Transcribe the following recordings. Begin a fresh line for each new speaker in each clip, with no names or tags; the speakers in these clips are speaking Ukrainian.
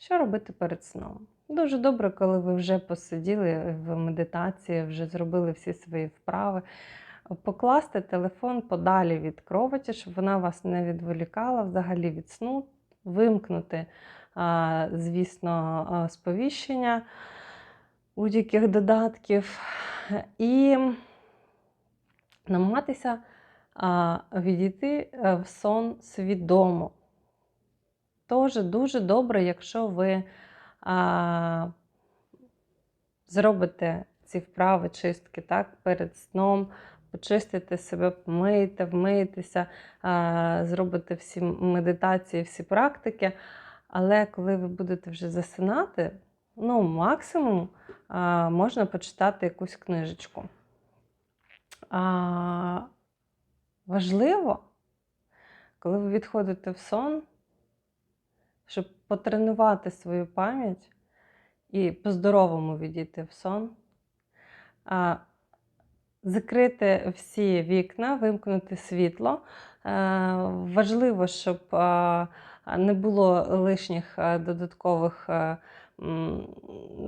Що робити перед сном? Дуже добре, коли ви вже посиділи в медитації, вже зробили всі свої вправи. Покласти телефон подалі від кроваті, щоб вона вас не відволікала взагалі від сну, вимкнути, звісно, сповіщення будь-яких додатків і намагатися відійти е, в сон свідомо. Тож дуже добре, якщо ви а, зробите ці вправи, чистки так, перед сном, почистите себе, помиєте, вмиєтеся, а, зробите всі медитації, всі практики. Але коли ви будете вже засинати, ну, максимум а, можна почитати якусь книжечку. А, важливо, коли ви відходите в сон, щоб потренувати свою пам'ять і по-здоровому відійти в сон, закрити всі вікна, вимкнути світло. Е, Важливо, щоб не було лишніх додаткових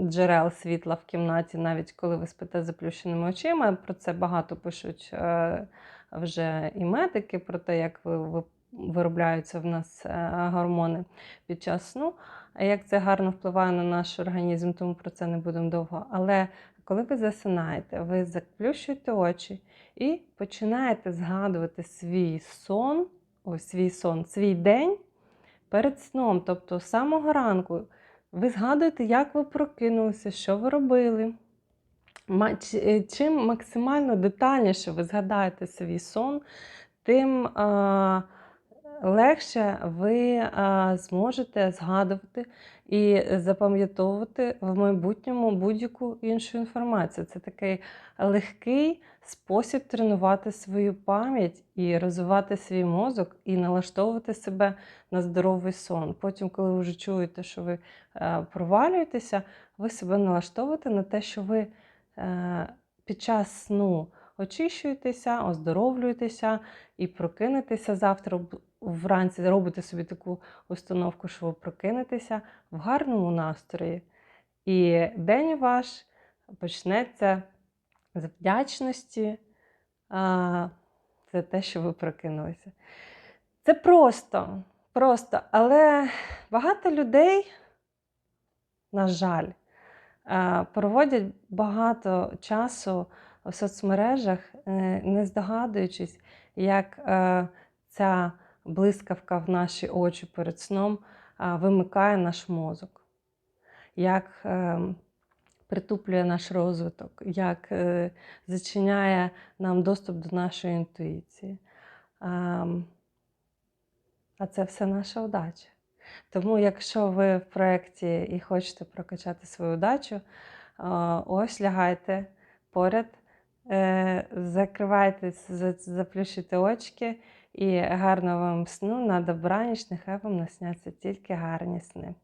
джерел світла в кімнаті, навіть коли ви спите заплющеними очима. Про це багато пишуть е, вже і медики, про те, як ви виробляються в нас е, гормони під час сну, як це гарно впливає на наш організм, тому про це не будемо довго. Але коли ви засинаєте, ви заплющуєте очі і починаєте згадувати свій сон, ось свій сон, свій день перед сном, тобто з самого ранку. Ви згадуєте, як ви прокинулися, що ви робили. Е, Чим максимально детальніше ви згадаєте свій сон, тим а, легше ви зможете згадувати і запам'ятовувати в майбутньому будь-яку іншу інформацію. Це такий легкий спосіб тренувати свою пам'ять і розвивати свій мозок, і налаштовувати себе на здоровий сон. Потім, коли ви вже чуєте, що ви е, провалюєтеся, ви себе налаштовуєте на те, що ви е, під час сну очищуєтеся, оздоровлюєтеся і прокинетеся завтра вранці, робите собі таку установку, що ви прокинетеся в гарному настрої. І день ваш почнеться з вдячності а, за те, що ви прокинулися. Це просто, просто, але багато людей, на жаль, проводять багато часу в соцмережах, е, не здогадуючись, як е, ця блискавка в наші очі перед сном вимикає наш мозок, як е, притуплює наш розвиток, як е, зачиняє нам доступ до нашої інтуїції. А це все наша удача. Тому, якщо ви в проєкті і хочете прокачати свою удачу, ось лягайте поряд, е, закривайте, заплющуйте очки і гарного вам сну на добраніч, нехай вам насняться тільки гарні сни.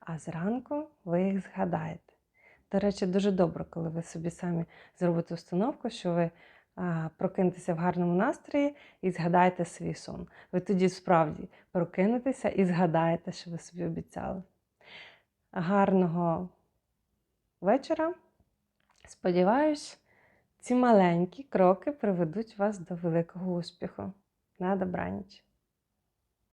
А зранку ви їх згадаєте. До речі, дуже добре, коли ви собі самі зробите установку, що ви прокинетеся в гарному настрої і згадаєте свій сон. Ви тоді справді прокинетеся і згадаєте, що ви собі обіцяли. Гарного вечора. Сподіваюсь, ці маленькі кроки приведуть вас до великого успіху. На добраніч!